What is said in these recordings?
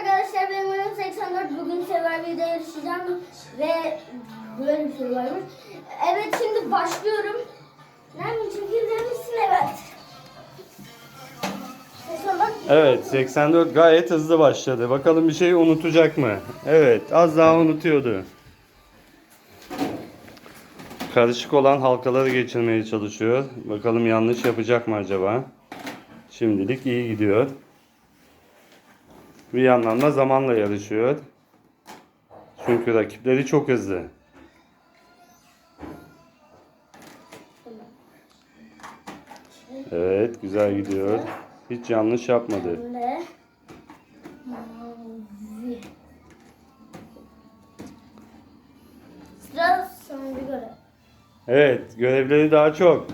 arkadaşlar benim oyunum 84. Bugün Survivor'da yarışacağım ve böyle bir şey varmış. Evet şimdi başlıyorum. Nermin çekirdeği misin? Evet. Evet 84 gayet hızlı başladı. Bakalım bir şey unutacak mı? Evet az daha unutuyordu. Karışık olan halkaları geçirmeye çalışıyor. Bakalım yanlış yapacak mı acaba? Şimdilik iyi gidiyor. Bir yandan da zamanla yarışıyor. Çünkü rakipleri çok hızlı. Evet güzel gidiyor. Hiç yanlış yapmadı. Evet, görevleri daha çok.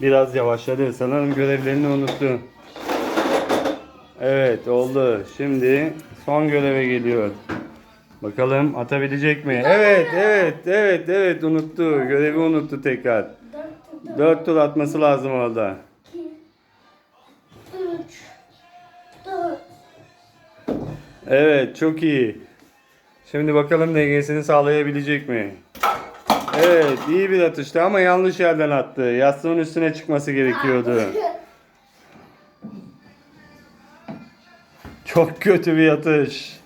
Biraz yavaşladı. Sanırım görevlerini unuttu. Evet, oldu. Şimdi son göreve geliyor. Bakalım atabilecek mi? Evet, evet, evet, evet unuttu. Görevi unuttu tekrar. Dört, tur atması lazım orada. Evet, çok iyi. Şimdi bakalım dengesini sağlayabilecek mi? Evet, iyi bir atıştı ama yanlış yerden attı. Yastığın üstüne çıkması gerekiyordu. Çok kötü bir atış.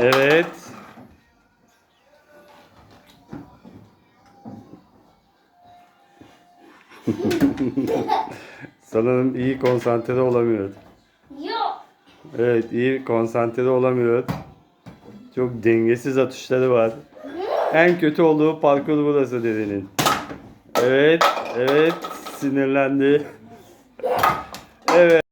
Evet. Sanırım iyi konsantre olamıyor. Yok. Evet iyi konsantre olamıyor. Çok dengesiz atışları var. En kötü olduğu parkur burası dedenin. Evet, evet sinirlendi. Evet.